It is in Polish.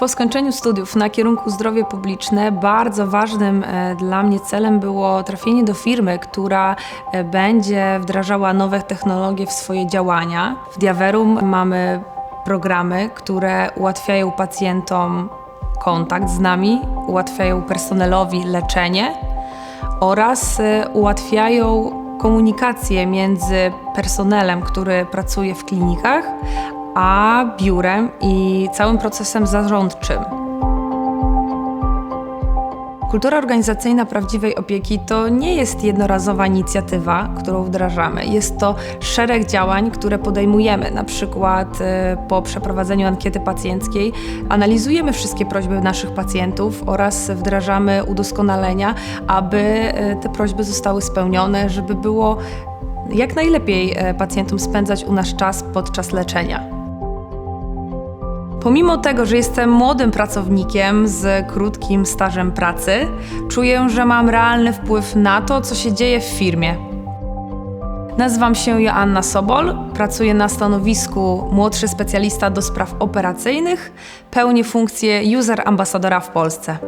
Po skończeniu studiów na kierunku zdrowie publiczne bardzo ważnym e, dla mnie celem było trafienie do firmy, która e, będzie wdrażała nowe technologie w swoje działania. W Diaverum mamy programy, które ułatwiają pacjentom kontakt z nami, ułatwiają personelowi leczenie oraz e, ułatwiają komunikację między personelem, który pracuje w klinikach, a biurem i całym procesem zarządczym. Kultura organizacyjna prawdziwej opieki to nie jest jednorazowa inicjatywa, którą wdrażamy. Jest to szereg działań, które podejmujemy. Na przykład e, po przeprowadzeniu ankiety pacjenckiej analizujemy wszystkie prośby naszych pacjentów oraz wdrażamy udoskonalenia, aby e, te prośby zostały spełnione, żeby było jak najlepiej e, pacjentom spędzać u nas czas podczas leczenia. Pomimo tego, że jestem młodym pracownikiem z krótkim stażem pracy, czuję, że mam realny wpływ na to, co się dzieje w firmie. Nazywam się Joanna Sobol, pracuję na stanowisku młodszy specjalista do spraw operacyjnych, pełnię funkcję user ambasadora w Polsce.